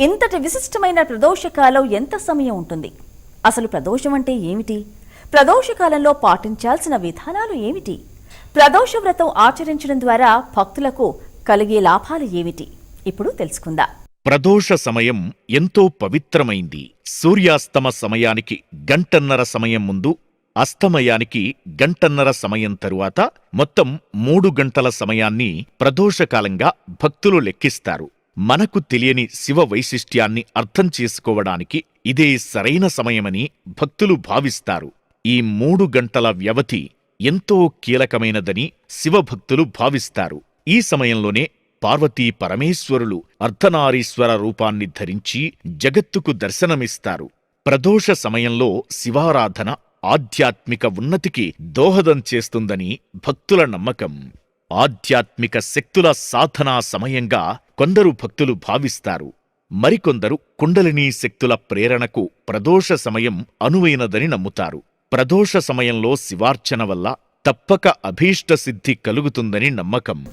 ఇంతటి విశిష్టమైన ప్రదోషకాలం ఎంత సమయం ఉంటుంది? అసలు ప్రదోషం అంటే ఏమిటి? ప్రదోషకాలంలో పాటించాల్సిన విధానాలు ఏమిటి? ప్రదోష వ్రతం ఆచరించడం ద్వారా భక్తులకు కలిగే లాభాలు ఏమిటి? ఇప్పుడు తెలుసుకుందాం. ప్రదోష సమయం ఎంతో పవిత్రమైంది. సూర్యాస్తమ సమయానికి గంటన్నర సమయం ముందు అస్తమయానికి గంటన్నర సమయం తరువాత మొత్తం మూడు గంటల సమయాన్ని ప్రదోషకాలంగా భక్తులు లెక్కిస్తారు. మనకు తెలియని శివ వైశిష్ట్యాన్ని అర్థం చేసుకోవడానికి ఇదే సరైన సమయమని భక్తులు భావిస్తారు. ఈ మూడు గంటల వ్యవధి ఎంతో కీలకమైనదని శివభక్తులు భావిస్తారు. ఈ సమయంలోనే పార్వతీ పరమేశ్వరులు అర్ధనారీశ్వర రూపాన్ని ధరించి జగత్తుకు దర్శనమిస్తారు. ప్రదోష సమయంలో శివారాధన ఆధ్యాత్మిక ఉన్నతికి దోహదం చేస్తుందని భక్తుల నమ్మకం. ఆధ్యాత్మిక శక్తుల సాధనా సమయంగా కొందరు భక్తులు భావిస్తారు. మరికొందరు కుండలినీ శక్తుల ప్రేరణకు ప్రదోష సమయం అనువైనదని నమ్ముతారు. ప్రదోష సమయంలో శివార్చన వల్ల తప్పక అభీష్ట సిద్ధి కలుగుతుందని నమ్మకం.